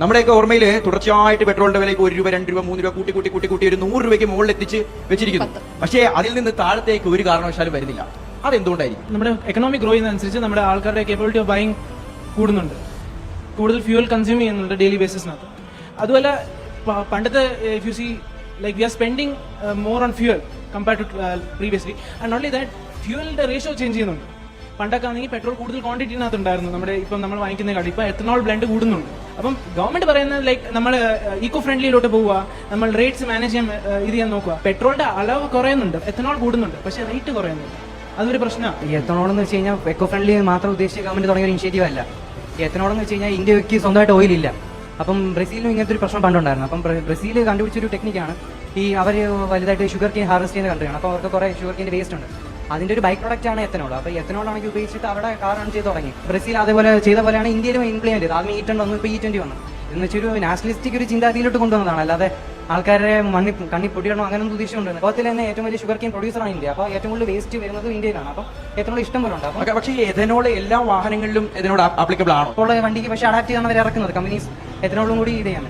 നമ്മുടെയൊക്കെ ഓർമ്മയിൽ തുടർച്ചയായിട്ട് പെട്രോളിന്റെ വിലയ്ക്ക് ഒരു രൂപ രണ്ട് രൂപ മൂന്ന് രൂപ കൂട്ടി കൂട്ടി കൂട്ടി കൂട്ടി ഒരു നൂറ് രൂപയ്ക്ക് മുകളിൽ എത്തിച്ച് വെച്ചിരിക്കുന്നു. പക്ഷേ അതിൽ നിന്ന് താഴത്തേക്ക് ഒരു കാരണവശാലും വരുന്നില്ല. അതെന്തുകൊണ്ടായിരിക്കും? നമ്മുടെ എക്കണോമിക് ഗ്രോ ചെയ്യുന്നതനുസരിച്ച് നമ്മുടെ ആൾക്കാരുടെ കേപ്പബിലിറ്റി ഓഫ് ബൈങ് കൂടുന്നുണ്ട്. കൂടുതൽ ഫ്യൂവൽ കൺസ്യൂം ചെയ്യുന്നുണ്ട് ഡെയിലി ബേസിസിനകത്ത് അതുപോലെ പണ്ടത്തെ if you see like we are spending more on fuel compare to previously and only that ഫ്യൂവലിന്റെ ratio change ചെയ്യുന്നുണ്ട്. പണ്ടൊക്കെ ആണെങ്കിൽ പെട്രോൾ കൂടുതൽ ക്വാണ്ടിറ്റിനകത്ത് ഉണ്ടായിരുന്നു. നമ്മുടെ ഇപ്പം നമ്മൾ വാങ്ങിക്കുന്ന കാര്യം ഇപ്പം എത്തനോൾ ബ്ലെൻഡ് കൂടുന്നുണ്ട്. അപ്പം ഗവൺമെന്റ് പറയുന്നത് ലൈക്ക് നമ്മൾ ഈക്കോ ഫ്രണ്ട്ലിയിലോട്ട് പോവുക നമ്മൾ റേറ്റ്സ് മാനേജ് ചെയ്യാൻ ഇത് ചെയ്യാൻ നോക്കുക. പെട്രോളിന്റെ അളവ് കുറയുന്നുണ്ട് എത്തനോൾ കൂടുന്നുണ്ട് പക്ഷേ റേറ്റ് കുറയുന്നുണ്ട് അതൊരു പ്രശ്നമാണ് എത്തനോൾ എന്ന് വെച്ച് കഴിഞ്ഞാൽ എക്കോ ഫ്രണ്ട്ലി മാത്രം ഉദ്ദേശിച്ച ഗവൺമെന്റ് തുടങ്ങിയ ഒരു ഇനിഷ്യേറ്റീവ് അല്ല. എത്തനോൾ എന്ന് വെച്ച് കഴിഞ്ഞാൽ ഇന്ത്യയ്ക്ക് സ്വന്തമായിട്ട് ഓയിൽ ഇല്ല. അപ്പം ബ്രസീലിനും ഇങ്ങനത്തെ ഒരു പ്രശ്നം പണ്ടുണ്ടായിരുന്നു. അപ്പം ബ്രസീൽ കണ്ടുപിടിച്ച ഒരു ടെക്നിക്കാണ് ഈ അവർ വലുതായിട്ട് ഷുഗർ കെയിൻ ഹാർവെസ്റ്റ് ചെയ്യുന്ന കൺട്രിയാണ് അപ്പം അവർക്ക് കുറേ ഷുഗർ കെയിന്റെ വേസ്റ്റ് ഉണ്ട്. അതിന്റെ ഒരു ബൈക്ക് പ്രൊഡക്റ്റ് ആണ് എത്തനോൾ അപ്പോൾ എത്തനോൾ ആണെങ്കിൽ ഉപയോഗിച്ചിട്ട് അവിടെ കാർ റൺ ചെയ്ത് തുടങ്ങി. ബ്രസീൽ അതേപോലെ ചെയ്ത പോലെയാണ് ഇന്ത്യയിലും ഇംപ്ലിമെന്റ് ചെയ്തത്. ആദ്യം ഇ ട്വന്റി വന്നു ഇപ്പോൾ ഇ ട്വന്റി വന്നു. എന്ന് വെച്ചൊരു നാഷണലിസ്റ്റിക് ഒരു ചിന്താഗതിയിലോട്ട് കൊണ്ടുവന്നതാണ്. അല്ലാതെ ആൾക്കാരെ മണ്ണി കണ്ണി പൊടിയണോ അങ്ങനെ ഒന്നും ഉദ്ദേശിച്ചുകൊണ്ട് ലോകത്തിലെ തന്നെ ഏറ്റവും വലിയ ഷുഗർ കെയിൻ പ്രൊഡ്യൂസറാണ് ഇന്ത്യ. അപ്പോൾ ഏറ്റവും കൂടുതൽ വേസ്റ്റ് വരുന്നത് ഇന്ത്യയിലാണ്. അപ്പോൾ എത്തനോൾ ഇഷ്ടം പോലെ ഉണ്ട്. പക്ഷേ ഈ എഥനോൾ എല്ലാ വാഹനങ്ങളിലും ഇതിനോട് ആപ്ലിക്കബിൾ ആണ്? അപ്പോൾ വണ്ടിക്ക് പക്ഷേ അഡാപ്റ്റ് ചെയ്താണ് അവർ ഇറക്കുന്നത്. കമ്പനീസ് എഥനോളും കൂടി ഇത് ചെയ്യാൻ